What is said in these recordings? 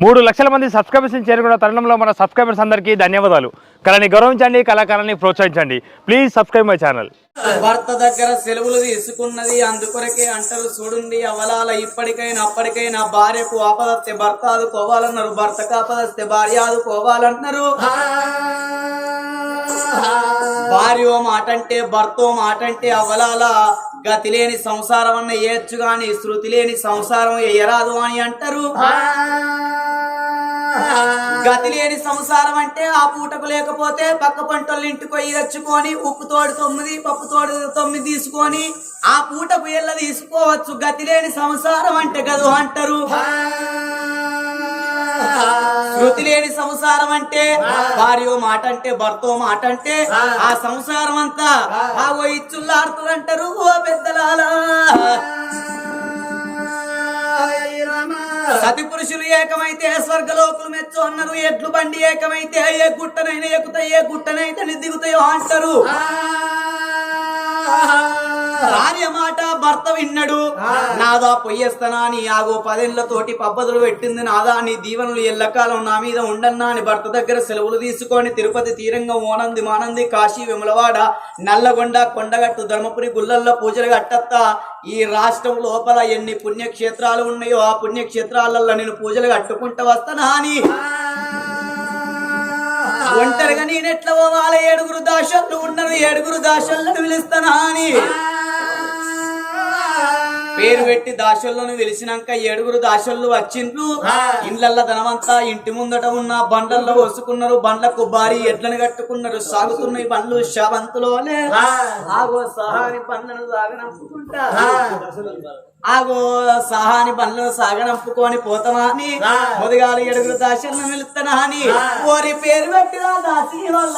మూడు లక్షల మంది సబ్స్క్రైబర్స్ని చేరుకున్న తరుణంలో మన సబ్స్క్రైబర్స్ అందరికీ ధన్యవాదాలు. కళని గౌరవించండి కళాకారాన్ని ప్రోత్సహించండి. ప్లీజ్ సబ్స్క్రైబ్ మై ఛానల్ భర్త దగ్గర సెలవులు తీసుకున్నది అందుకొరకే అంటారు చూడండి అవలాల ఇప్పటికైనా అప్పటికైనా భార్యకు ఆపదస్తే భర్త ఆదుకోవాలన్నారు భర్తకు ఆపదస్తే భార్య ఆదుకోవాలన్నారు భార్య మాట అంటే భర్త మాట అంటే అవలాల గతి లేని సంసారం అన్న ఏచ్చు గాని శృతి లేని సంసారం ఎయ్యరాదు అని అంటారు. గతి లేని సంసారం అంటే ఆ పూటకు లేకపోతే పక్క పంటోళ్ళ ఇంటికి పోయి తెచ్చుకొని ఉప్పు తోడు తొమ్మిది పప్పు తోడు తొమ్మిది తీసుకొని ఆ పూటకు ఎల్ల తీసుకోవచ్చు గతి లేని సంసారం అంటే గదు అంటారు శృతి లేని సంసారం అంటే భార్య మాట అంటే భర్త మాట అంటే ఆ సంసారం అంతా ఆ ఓ ఇచ్చుల్లాడుతుందంటారు ఓ పెద్దలాలా సతి పురుషులు ఏకమైతే స్వర్గలోకులు మెచ్చు అన్నారు ఎడ్లు బండి ఏకమైతే ఏ గుట్టనైనా ఎక్కుతాయి ఏ గుట్టనైతే దిగుతాయో అంటారు. భార్య మాట భర్త విన్నాడు. నాదా పొయ్యేస్తానా అని ఆగో పదేళ్ళతోటి పబ్బతులు పెట్టింది నాదా నీ దీవెనలు ఎల్లకాలం నా మీద ఉండన్నా అని భర్త దగ్గర సెలవులు తీసుకొని తిరుపతి తీరంగా ఓనంది మానంది కాశీ విమలవాడ నల్లగొండ కొండగట్టు ధర్మపురి గుళ్ళల్లో పూజలు కట్టత్తా. ఈ రాష్ట్రం లోపల ఎన్ని పుణ్యక్షేత్రాలు ఉన్నాయో ఆ పుణ్యక్షేత్రాలలో నేను పూజలు కట్టుకుంటూ వస్తానా అని ఒంటరిగా నేనెట్లా పోవాలి ఏడుగురు దాసళ్ళు ఉన్నారు ఏడుగురు దాసళ్ళను పిలుస్తానా అని పేరు పెట్టి దాసళ్ళను పిలిచినాక ఏడుగురు దాసళ్ళు వచ్చిండ్రు. ఇండ్లల్లో ధనమంతా ఇంటి ముందట ఉన్న బండ్లల్లో వసుకున్నారు బండ్లకు భారీ ఎడ్లను కట్టుకున్నారు. సాగుతున్నాయి బండ్లు శావంతులోనే. ఆగో సహాని బండ్లను సాగనంపుకుంటా. ఆగో సహాని బండ్లను సాగనంపుకొని పోతామా అని. మొదగాలు ఏడుగురు దాసలను పిలుస్తానా అని. ఓరి పేరు పెట్టిన దాసి వల్ల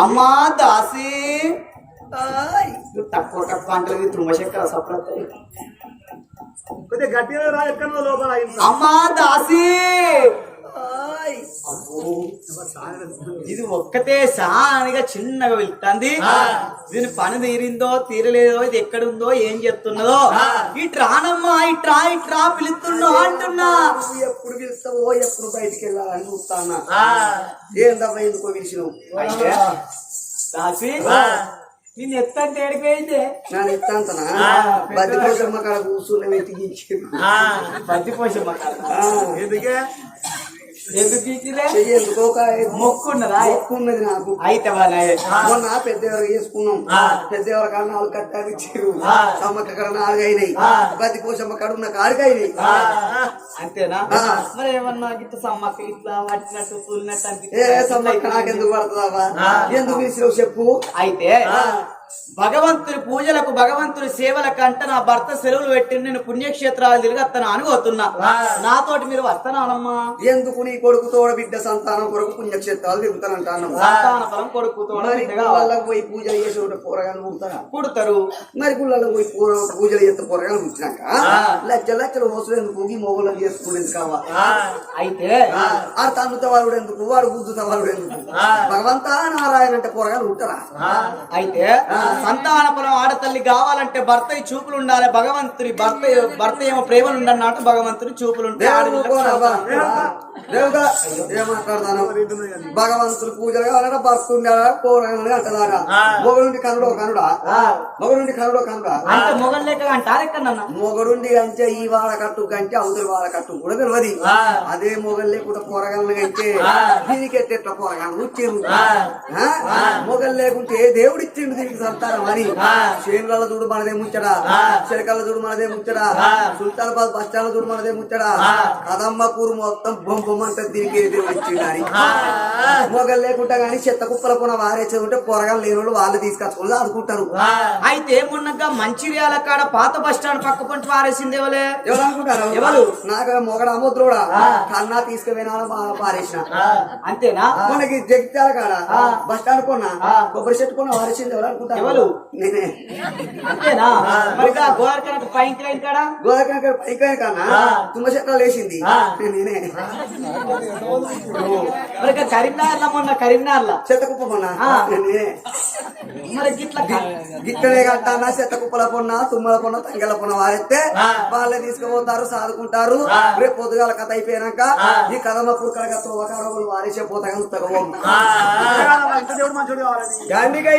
అమ్మా దాసి తక్కువ తక్కువ అంటే తుమ్మశెక్కర సప్లై కొద్దిగా గట్టిగా రా ఎక్కడ లోపల. అమ్మా దాసి. ఇది ఒక్కతే సానిగా చిన్నగా వెళ్తుంది. దీని పని తీరిందో తీరలేదో ఇది ఎక్కడుందో ఏం చెప్తున్నదో ఇట్రానమ్మా ఇట్రా ఇట్రా పిలుస్తున్నా అంటున్నా. నువ్వు ఎప్పుడు పిలుస్తావో ఎప్పుడు బయటికి వెళ్ళాలని చూస్తానా? ఎందుకో పిలిచినావు దాసి నేను ఎత్తంటే ఏడిపోయింది. నా ఎత్తాంతనా బద్ది కోసం అక్కడ కూర్చుని వెతికి పత్తి పోషమ్మ ఎందుకే? మొక్కున్నదా? నాకు. అయితే మొన్న పెద్ద ఎవరు చేసుకున్నాం. పెద్ద ఎవరి కాడ నాలుగు కట్టాలు ఇచ్చారు. అమ్మక్క కాడ నాలుగు అయినాయి. బద్ది పోసమ్మ కాడ ఉన్న అయినాయి. అంతేనా. మరి ఏమన్నా గిట్ట సమ్మక్క ఇట్లా పట్టినట్టు తూలినట్టు ఏ సమ్మక్క నాకెందుకు పడుతుందావా ఎందుకు పిలిచినావు చెప్పు? అయితే భగవంతుని పూజలకు భగవంతుని సేవలకు అంటే నా భర్త సెలవులు పెట్టి నేను పుణ్యక్షేత్రాలు తిరిగి వస్తాను అనుకోతున్నా. నాతోటి మీరు వస్తానమ్మా ఎందుకు నీ కొడుకు తోడ బిడ్డ సంతానం కొరకు పుణ్యక్షేత్రాలు తిరుగుతానంటాను సంతాన ఫలం కొడుకు పోయి పూజలు చేసి మరి గుళ్ళకు పోయి పూజలు చేస్తే పోరగాలు పుట్టినాక లచ్చ లచ్చలు మోసలు ఎందుకు? ఈ మొగలు చేసుకునేది కావాలి అయితే ఆ. తన్నుత వాడు ఎందుకు? వాడు గుద్దుత వాడు ఎందుకు భగవంతా నారాయణ అంటే పోరగాలు ఉంటారా అయితే సంతాన ఫలం ఆడతల్లి కావాలంటే భర్త చూపులు ఉండాలి భగవంతుని భర్త భర్త ఏమో ప్రేమలు ఉండన్నట్టు భగవంతుని చూపులు ఉంటే దేవుడు ఆడపిల్లకు కోరావా? దేవుడా? ఏం మాట్లాడతాను? భగవంతుడు పూజలు కావాలంటే భర్త ఉండాలా? పోరాలని అంటదారా మొగడుండి కనుడో కనుడా? మొగడుండి కనుడో కనుడా? అంటే. మొగల్ లెక్క అంటారు ఎక్కడన్నా మొగడుండి కంటే ఈ వాడ కట్టు కంటే అవతల వాడ కట్టు కూడా తెలియదు. అదే మొగలు లేకుండా పోరగాలను కంటే దీనికి ఎట్లా పోరగాలను? వచ్చేది మొగలు లేకుంటే దేవుడు ఇచ్చిండు దీనికి సంతానం అని. చేనుల చూడు మనదే ముచ్చడా చిలకల చూడు మనదే ముచ్చడా సుల్తానాబాద్ బస్ స్టాండ్ చూడు మనదే ముచ్చడా కదమ్మపూర్ మొత్తం బొమ్మ బొమ్మ అంతా దీనికి వచ్చిందని మొగలు లేకుండా గానీ చెత్త కుప్పల కొన వారేసి ఉంటే పొరగాలు లేని వాళ్ళు వాళ్ళు తీసుకొచ్చుకొని ఆడుకుంటారు. అయితే మొన్నగా మంచిర్యాల కాడ పాత బస్ స్టాండ్ పక్క పంట పారేసింది ఎవలే? ఎవరు అనుకుంటారు ఎవరు? నాకు మొగడ అమ్ముద్రోడా కన్నా తీసుకుపోయినా పారేసిన. అంతేనా? మనకి జగిత్యాల కాడ బస్ స్టాండ్ కొన్నా కొబ్బరి చెట్టు కొన్నా వారేసింది ఎవరు అనుకుంటారు ఎవరు? నేనే అంతేనా మరి కాడ గోదావరి కన్నా తుమ్మ చెట్ల లేచింది నేనే మరి కరీంనగర్ మొన్న కరీంనగర్ లా చెత్త కుప్ప కొన్నా ఆ. నేనే మరి గిట్ల క- గిట్టనే కట్టానా చెత్త కుప్పల పొన్న తుమ్మల పొన్న తంగెల పొన్న వారెత్తే వాళ్ళే తీసుకుపోతారు సాదుకుంటారు రేపు పొద్దుగాల కథ అయిపోయినాక ఈ కదమపూర్ కడగ తోవకాడవులు వారేసే పోతా దేవుడు మంచోడు కావాలని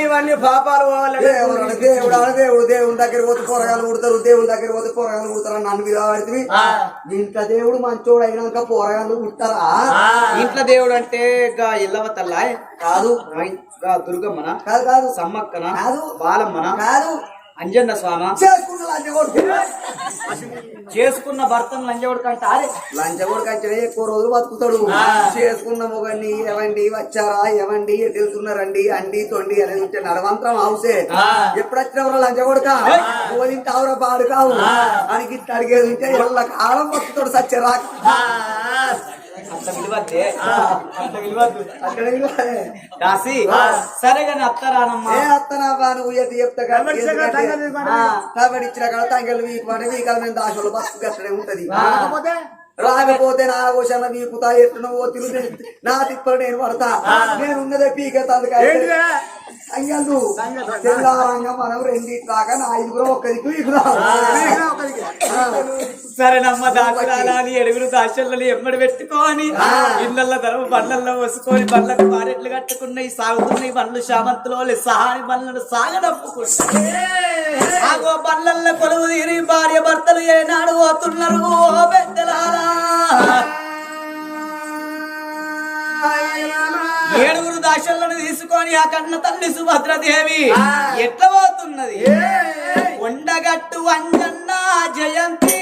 ఇవన్నీ పాపాలు దేవుడు దేవుడు దేవుని దగ్గర పోతే పోరగాలు పుడతారు దేవుని దగ్గర పోతే పోరగాలు పుడతారు అని నన్ను పడితే ఇంత దేవుడు మంచోడు అయినాక పోరగాలు పుట్టారా ఇంట్లో దేవుడు అంటే ఇల్లవ తల్లా కాదు దుర్గమ్మన? కాదు కాదు. సమ్మక్కన? కాదు. బాలమ్మన? కాదు. అంజన్న స్వామ? చేసుకున్న కొడుకు చేసుకున్న భర్తను లంజవుడు కంటే అదే లంచ కొడుకు అంటే ఎక్కువ రోజులు బతుకుతాడు. చేసుకున్న మొగన్ని ఎవండి వచ్చారా? ఎవండి ఎటు వెళ్తున్నారండి? అండి తొండి అనేది ఉంటే నడవంతరం హౌసే. ఎప్పుడు వచ్చినవరా లంచ కొడుక పోలింటావురా పాడు కావు. గిట్ట అడిగేది ఉంటే ఎల్ల కాలం బతుకుతాడు సత్యరా అంత విలువద్దే. అంత విలువద్దు. అక్కడ. దాసి సరే కానీ అత్తరానమ్మా ఏ నువ్వు చెప్తా కాబట్టి ఇచ్చిన కాడ తంగలు వీకు మన వీకాల మీద బతుకు గట్టడే ఉంటది. కాకపోతే రాకపోతే నా వీకుతా ఎట్టు నువ్వు తిరుగు నా తిప్పలు నేను పడతా. నేను ఉన్నదే పీకే ఏంటిదే? అంగళ్ళు తెల్లారంగా మనం రెండిట్లాగా నా ఐదుగురు ఒక్క దిక్కు వీకుదాం. సరేనమ్మ దాకురాలా అని ఎడుగురు దాశల్ని ఎమ్మడి పెట్టుకొని ఇళ్ళల్లో ధరవ బండ్లల్లో వసుకొని బండ్లకు మారెట్లు కట్టుకున్నాయి సాగుతున్నాయి బండ్లు శామంతులో సహాని బండ్లను సాగనప్పుకుంటాయి ఆగో బండ్లల్లో కొలువు తీరి భార్య భర్తలు ఏనాడు పోతున్నారు ఓ పెద్దలారా. ఏడుగురు దాశలను తీసుకొని ఆ కన్న తల్లి సుభద్రదేవి ఎట్లా పోతున్నది? కొండగట్టు అంజన్న జయంతి.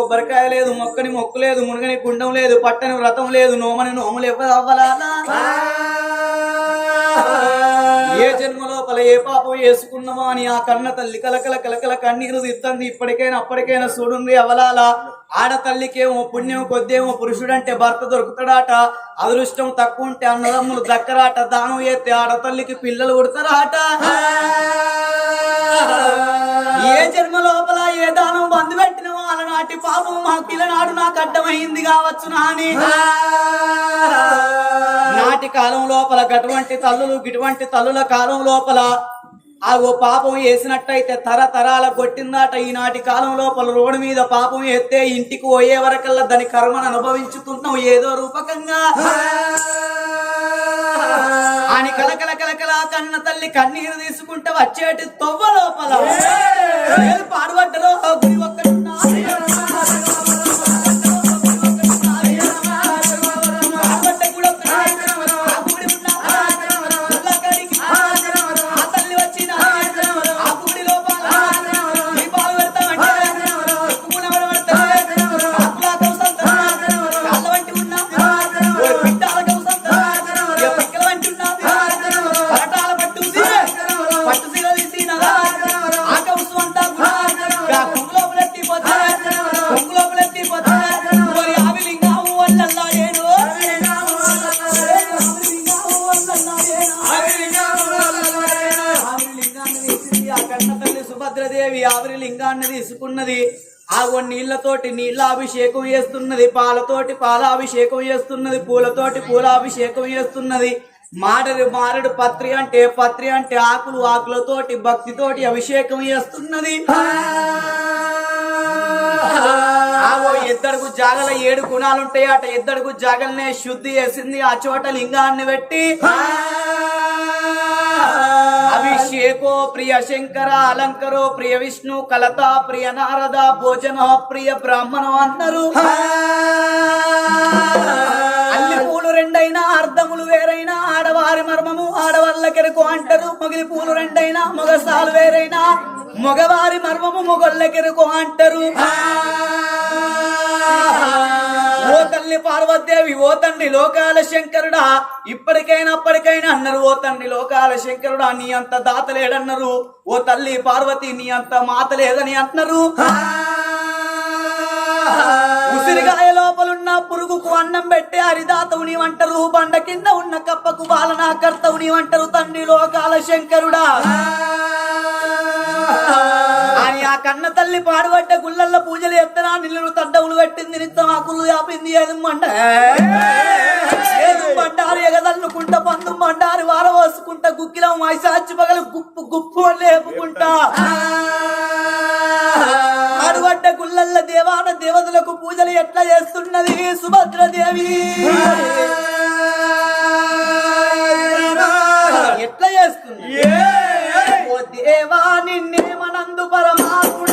కొబ్బరికాయ లేదు మొక్కని మొక్కు లేదు మునగని గుండం లేదు పట్టని వ్రతం లేదు నోమని నోములు ఇవ్వదు ఏ జన్మ లోపల ఏ పాపం వేసుకున్నామా అని ఆ కన్న తల్లి కలకల కలకల కన్నీరు ఇద్దంది ఇప్పటికైనా అప్పటికైనా చూడుండ్రి అవలాలా? ఆడతల్లికేమో పుణ్యం కొద్దేమో పురుషుడంటే భర్త దొరుకుతాడాట. అదృష్టం తక్కువ ఉంటే అన్నదమ్ములు దక్కరాట దానం ఎత్తే ఆడతల్లికి పిల్లలు కొడతారాట ఏ జన్మ లోపల ఏ దానం బంధువే నాటి పాపం మా పిల్లనాడు నాకు అడ్డమైంది కావచ్చు నాని. నాటి కాలం లోపల గటువంటి తల్లులు గిటువంటి తల్లుల కాలం లోపల ఆ ఓ పాపం వేసినట్టయితే తరతరాల కొట్టిందాట ఈనాటి కాలం లోపల రోడ్డు మీద పాపం ఎత్తే ఇంటికి పోయే వరకల్లా దాని కర్మను అనుభవించుతున్నాం ఏదో రూపకంగా. అని కలకల కలకల కన్న తల్లి కన్నీరు తీసుకుంటే వచ్చేటి తొవ్వ లోపల. పాడుబడ్డలో గురి ఒక్కడున్నా నీళ్ళతోటి నీళ్ళాభిషేకం చేస్తున్నది పాలతోటి పాలాభిషేకం చేస్తున్నది పూలతోటి పూలాభిషేకం చేస్తున్నది. మాడరు మారడు పత్రి అంటే పత్రి అంటే ఆకులు ఆకులతోటి భక్తితోటి అభిషేకం చేస్తున్నది. ఇద్దరుకు జాగల ఏడు గుణాలు ఉంటాయి అట ఇద్దరుకు జాగలనే శుద్ధి చేసింది ఆ చోట లింగాన్ని పెట్టి. అభిషేకో ప్రియ శంకర అలంకరో ప్రియ విష్ణు కలత ప్రియ నారద భోజన ప్రియ బ్రాహ్మణ అన్నారు అల్లి పూలు రెండైనా అర్ధములు వేరైనా ఆడవారి మర్మము ఆడవాళ్ళకెరకు అంటారు మొగిలి పూలు రెండైనా మొగసాలు వేరైనా మగవారి మర్మము మొగళ్ళకెరకు అంటారు. తల్లి పార్వతీదేవి ఓ తండ్రి లోకాల శంకరుడా ఇప్పటికైనా అప్పటికైనా అన్నారు ఓ తండ్రి లోకాల శంకరుడా నీ అంత దాత లేడన్నారు ఓ తల్లి పార్వతి నీ అంత మాత లేదని అంటున్నారు. ఉసిరిగాయ లోపలున్న పురుగుకు అన్నం పెట్టే హరిదాతవు నీవంటారు బండ కింద ఉన్న కప్పకు బాలనా కర్తవు నీవంటారు తండ్రి లోకాల శంకరుడా తల్లి పాడుబడ్డ గుళ్ళల్లో పూజలు ఎత్తనా నిల్లు తడ్డవులు పెట్టింది నిత్తం ఆకులు యాపింది ఏది మండ? ఏదు బండారు ఎగదల్లుకుంటా పందు బండారు వారవోసుకుంటా గుక్కిలం మైసాచి పగలు గుప్పు గుప్పు అని లేపుకుంటా. ఆడుబడ్డ గుళ్ళల్ల దేవాన దేవతలకు పూజలు ఎట్లా చేస్తున్నది? సుభద్రదేవి. ఎట్లా చేస్తుంది దేవా నిన్నేమనందు పరమాత్ముడనుకుందు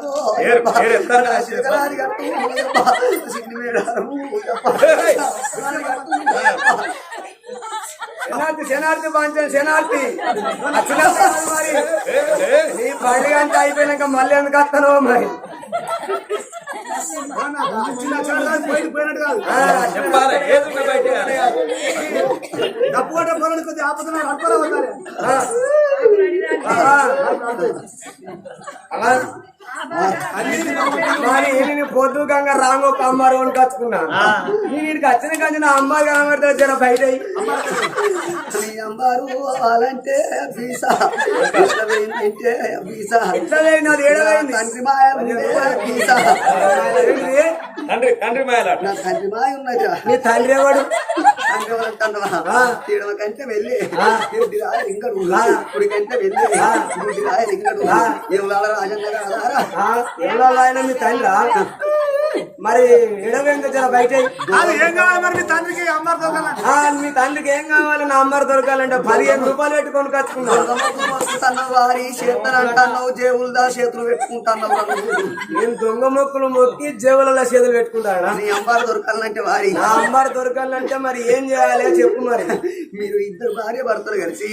కదా, శనార్థి శనార్థి పంచం శనార్థి మరి. నీ పండుగ అంతా అయిపోయినాక మళ్ళీ ఎందుకు వస్తానో మరి. డప్పు కొట్టే పొలానికి కొద్దిగా ఆపుతున్నారు అనుకోరా అవుతారు ఆ. ఆ. అలా మరి నేను పొద్దుగంగా రాంగ్ ఒక అమ్మారు అని కచ్చుకున్నా నేను ఇక్కడికి వచ్చిన కానీ నా అమ్మాయి కనబడితే జర బయట అమ్మారు వాళ్ళంటే వీసా ఏడవైంది తండ్రి మాయ తండ్రి తండ్రి నా తండ్రి మాయ ఉన్నది నీ తండ్రి ఎవడు తీయడం కంటే వెళ్ళి గుడ్డి రాయ లింగడు. గుడి కంటే వెళ్ళి. గుడ్డి రాయ లింగడు. ఎవరాల రాజన్న ఆయన మీ తండ్రి? మరి ఎడవేంక జర బయట ఏం కావాలి మరి మీ తండ్రికి? అమ్మారు దొరకాలంటే ఆ, మీ తండ్రికి ఏం కావాలి? నా అమ్మారు దొరకాలంటే పదిహేను రూపాయలు పెట్టుకొని కచ్చుకున్నావు వారి చేతులు అంటున్నావు జేబులు దా చేతులు పెట్టుకుంటున్నావు నేను దొంగ మొక్కులు మొక్కి జేబులలో చేతులు పెట్టుకుంటాడా? నీ అమ్మారు దొరకాలంటే వారి. నా అమ్మారు దొరకాలంటే మరి ఏం చేయాలి? చెప్పు మరి. మీరు ఇద్దరు భార్య భర్తలు కలిసి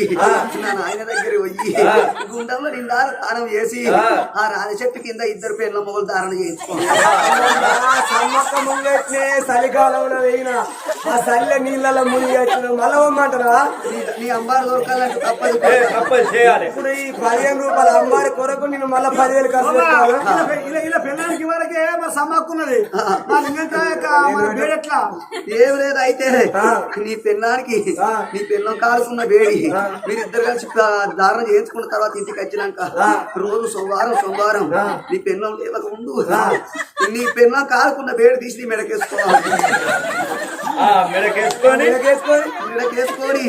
నా నాయన దగ్గర పోయి గుండంలో నిండారు దానం చేసి ఆ. రాజ చెట్టు కింద ఇద్దరు పేర్ల మొగలు ధారణ చేయించుకోండి. సమ్మక్క ముంగట్నే చలికాలంలో వేయిన ఆ చల్ల నీళ్ళలో మునిగట్టిన మలవమ్మంటారా? నీ అమ్మారు దొరకాలంటే తప్పదు తప్పదు చేయాలి. ఇప్పుడు ఈ పదిహేను రూపాయల అమ్మారి కొరకు నేను మళ్ళీ పదివేలు ఖర్చు ఇలా ఇలా పెళ్ళానికి వరకే మరి సమ్మక్కున్నది ఏం లేదు అయితే నీ పెళ్ళానికి నీ పెళ్ళం కాలుకున్న వేడి మీరిద్దరు కలిసి ఆ, ధారణ చేయించుకున్న తర్వాత ఇంటికి వచ్చినాక రోజు సోమవారం సోమవారం నీ పెళ్ళం లేవక ముందు నీ పెళ్ళం కాలుకున్న వేడి తీసి నీ మెడకేసుకోవాలి మెడకేసుకొని? మెడకేసుకొని మెడకేసుకొని.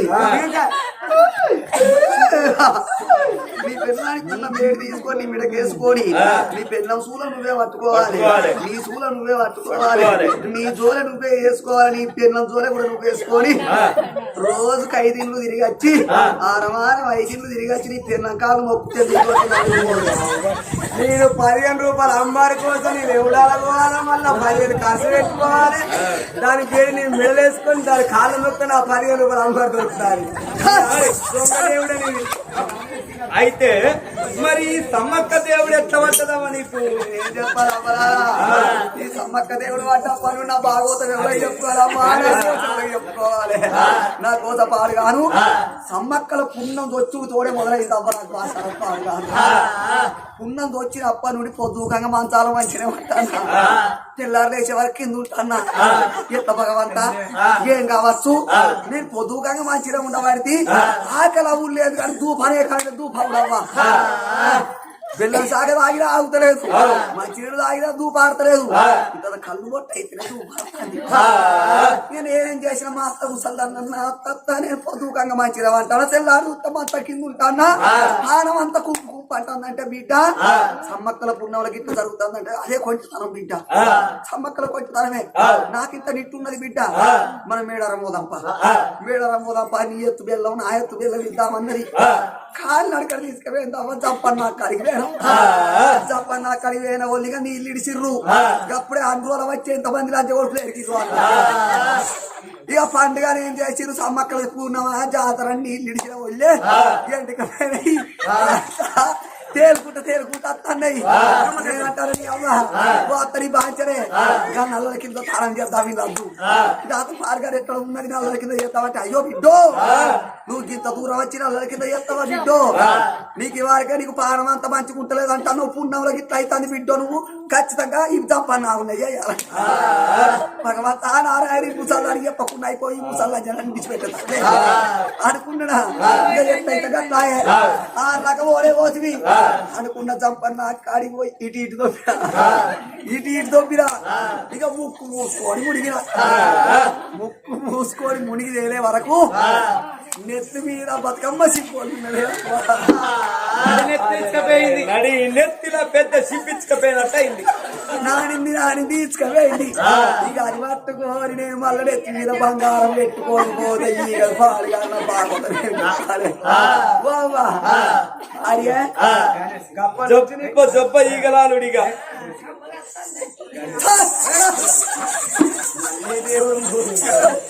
నీ పెళ్ళానికి ఉన్న వేడి తీసుకొని నీ మెడకేసుకొని నీ పెళ్ళం సూల నువ్వే పట్టుకోవాలి. నీ సూల నువ్వే పట్టుకోవాలి. నీ జోలె నువ్వే వేసుకోవాలి. నీ పెళ్ళం జోలె కూడా నువ్వు వేసుకొని రోజుకి ఐదిండ్లు తిరిగి వచ్చి ఆరవారం ఐదిండ్లు తిరిగి వచ్చి నీ పెళ్ళం కాలు మొక్కితే. నేను పదిహేను రూపాయలు అమ్మారి కోసం నేను ఎవడాల పోవాలా? మళ్ళీ పదిహేను ఖర్చు పెట్టుకోవాలి. దాని పేరు నేను మెడలేసుకొని దాని కాళ్ళు మొక్క నా పదిహేను రూపాయలు అమ్మారి దొరుకుతారు. దొంగ దేవుడే నీది. అయితే మరి ఈ సమ్మక్క దేవుడు ఎట్లా పట్టదమ్మా నీకు? ఏం చెప్పాలి అమ్మరా? ఈ సమ్మక్క దేవుడు వాట పను నా భాగవతం ఎవరికి చెప్పుకోవాలమ్మా నా కోసం ఎవరికి చెప్పుకోవాలి? నా కోత పాడు గాను సమ్మక్కల పుణ్యం దొచ్చు తోడే మొదలైంది అమ్మ నాకు ఆ. పుణ్యం దొచ్చిన అప్ప నుండి పొద్దుకంగా మంచాల మంచిగా ఉంటాను? తెల్లారు లేచే వరకు కింద ఉంటానా? ఎట్ల భగవంత? ఏం కావచ్చు? నేను పొద్దుకంగా మంచిగా ఉండబడితే ఆకలి అవ్వు లేదు కానీ దూపనే కానీ దూపడవ్వా బెల్లం సాగ తాగినా ఆగుతలేదు. మంచినీళ్ళు తాగినా దూపాడతలేదు ఇంత కళ్ళు బొట్ట అయితే నేను ఏం చేసిన మా అత్త ముసల్దన్న అత్త నేను పొద్దుకంగా మంచిగా అంటాను తెల్లారు ఉత్తమ అత్త కింద ఉంటానా? ఆనం అంతా కుంపు కుంపు అంటుందంటే బిడ్డ సమ్మక్కల పుణ్యములకి ఇట్లా జరుగుతుందంటే అదే కొంచెతనం బిడ్డ. సమ్మక్కల కొంచెతనమే. నాకింత నిట్టున్నది బిడ్డ. మనం మేడారం పోదాంప. మేడారం పోదాంప నీ ఎత్తు బెల్లం నా ఎత్తు బెల్లం ఇద్దామన్నది. కాళ్ళు అక్కడ తీసుకుపోయిందామా జప్పన్న అక్కడికి పోయినాం. జప్పన్న అక్కడికి పోయిన ఒళ్ళిగా నీళ్ళు ఇడిసిర్రు. అప్పుడే అందువల్ల వచ్చి ఎంతమంది రాజ్య కొడుకులు ఎరిగి ఇక పండుగ ఏం చేసిర్రు? సమ్మక్కల పూర్ణమా జాతర నీళ్ళు ఇడిచిన ఒళ్ళే ఎంటిక పోయినాయి. తేలుకుంటా తేలుకుంటా అత్తన్నాయి ఏమంటారు నీ అవ్వ ఓ అత్తని బాంచరే. ఇక నల్లల కింద తాళం చేద్దాం వీళ్ళద్దు దాత పార్గారు ఎక్కడ ఉన్నది? నల్లల కింద చేస్తామంటే అయ్యో బిడ్డో నువ్వు ఇంత దూరం వచ్చి నల్లల కింద చేస్తావా బిడ్డో? నీకు ఇవారికే నీకు పానం అంత మంచిగుంటలేదు అంటా నువ్వు పుణ్యంలో గిట్ల అవుతుంది బిడ్డో నువ్వు. ఖచ్చితంగా ఇవి తప్పన్నా ఉన్నాయి భగవంత నారాయణ ముసల్లాని పక్కన అయిపోయి ముసల్లా జనాన్ని విడిచిపెట్టాడు అనుకున్నా ఆ రకం పోతుంది అనుకున్న చంపన్న కాడికి పోయి ఇటు ఇటు దొబ్బిరా ఇటు ఇటు దొబ్బిరా ఇక ముక్కు మూసుకొని మునిగిన ముక్కు మూసుకొని మునిగి తేలే వరకు నెత్తి మీద బతుకమ్మ నడి నెత్తిలో పెద్ద సిప్పించకపోయినట్టు అయింది నానింది నానింది ఇచ్చుకపోయింది. ఇక అది పట్టుకోని నేను మళ్ళీ నెత్తి మీద బంగారం పెట్టుకొని పోతే ఈ పాడుగా జొప్ప జొప్ప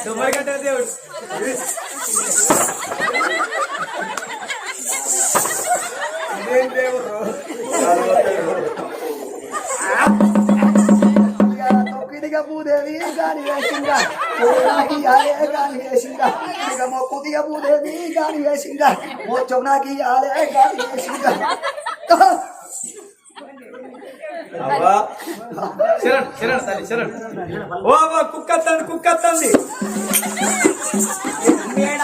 దుమ్మగడ్డ దేవుడు. దేవుడు? తొక్కిదిగా భూదేవి గాని వేసిందా నాకు యాలే గాని వేసిందా ఇక మొక్కుదిగా భూదేవి గాని వేసిందా మొచ్చం నాకు యాలే గాని వేసిందా శరణ్ శరణ్ తల్లి శరణ్ ఓ కుక్క తంది కుక్క తంది ಬೇಡ